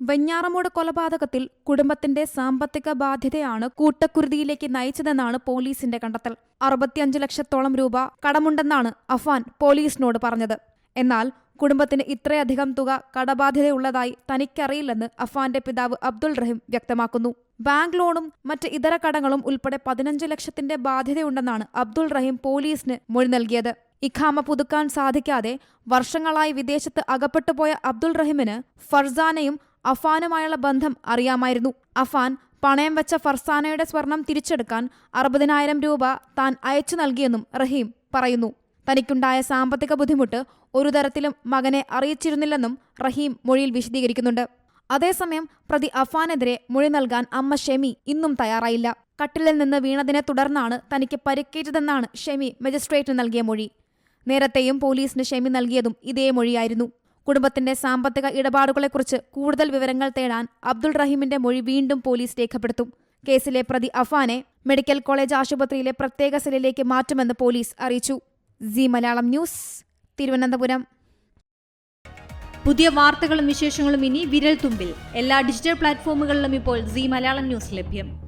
വെഞ്ഞാറമൂട് കൊലപാതകത്തിൽ കുടുംബത്തിന്റെ സാമ്പത്തിക ബാധ്യതയാണ് കൂട്ടക്കുരുതിയിലേക്ക് നയിച്ചതെന്നാണ് പോലീസിന്റെ കണ്ടെത്തൽ. അറുപത്തിയഞ്ച് ലക്ഷത്തോളം രൂപ കടമുണ്ടെന്നാണ് അഫാൻ പോലീസിനോട് പറഞ്ഞത്. എന്നാൽ കുടുംബത്തിന് ഇത്രയധികം തുക കടബാധ്യതയുള്ളതായി തനിക്കറിയില്ലെന്ന് അഫാന്റെ പിതാവ് അബ്ദുൾ റഹീം വ്യക്തമാക്കുന്നു. ബാങ്ക് ലോണും മറ്റ് ഇതര കടങ്ങളും ഉൾപ്പെടെ പതിനഞ്ച് ലക്ഷത്തിന്റെ ബാധ്യതയുണ്ടെന്നാണ് അബ്ദുൾ റഹീം പോലീസിന് മൊഴി നൽകിയത്. ഇഖാമ പുതുക്കാൻ സാധിക്കാതെ വർഷങ്ങളായി വിദേശത്ത് അകപ്പെട്ടുപോയ അബ്ദുൾ റഹീമിന് ഫർസാനയും അഫാനുമായുള്ള ബന്ധം അറിയാമായിരുന്നു. അഫാൻ പണയം വെച്ച ഫർസാനയുടെ സ്വർണം തിരിച്ചെടുക്കാൻ അറുപതിനായിരം രൂപ താൻ അയച്ചു നൽകിയെന്നും റഹീം പറയുന്നു. തനിക്കുണ്ടായ സാമ്പത്തിക ബുദ്ധിമുട്ട് ഒരു തരത്തിലും മകനെ അറിയിച്ചിരുന്നില്ലെന്നും റഹീം മൊഴിയിൽ വിശദീകരിക്കുന്നുണ്ട്. അതേസമയം പ്രതി അഫാനെതിരെ മൊഴി നൽകാൻ അമ്മ ഷെമി ഇന്നും തയ്യാറായില്ല. കട്ടിലിൽ നിന്ന് വീണതിനെ തുടർന്നാണ് തനിക്ക് പരിക്കേറ്റതെന്നാണ് ഷെമി മജിസ്ട്രേറ്റിന് നൽകിയ മൊഴി. നേരത്തെയും പോലീസിന് ഷെമി നൽകിയതും ഇതേ മൊഴിയായിരുന്നു. കുടുംബത്തിന്റെ സാമ്പത്തിക ഇടപാടുകളെക്കുറിച്ച് കൂടുതൽ വിവരങ്ങൾ തേടാൻ അബ്ദുൾ റഹീമിന്റെ മൊഴി വീണ്ടും പോലീസ് രേഖപ്പെടുത്തും. കേസിലെ പ്രതി അഫാനെ മെഡിക്കൽ കോളേജ് ആശുപത്രിയിലെ പ്രത്യേക സെല്ലിലേക്ക് മാറ്റുമെന്ന് പോലീസ് അറിയിച്ചു. C Malayalam news Thiruvananthapuram. പുതിയ വാർത്തകളും വിശേഷങ്ങളും ഇനി വിരൽ തുമ്പിൽ. എല്ലാ ഡിജിറ്റൽ പ്ലാറ്റ്ഫോമുകളിലും ഇപ്പോൾ സി മലയാളം ന്യൂസ് ലഭ്യം.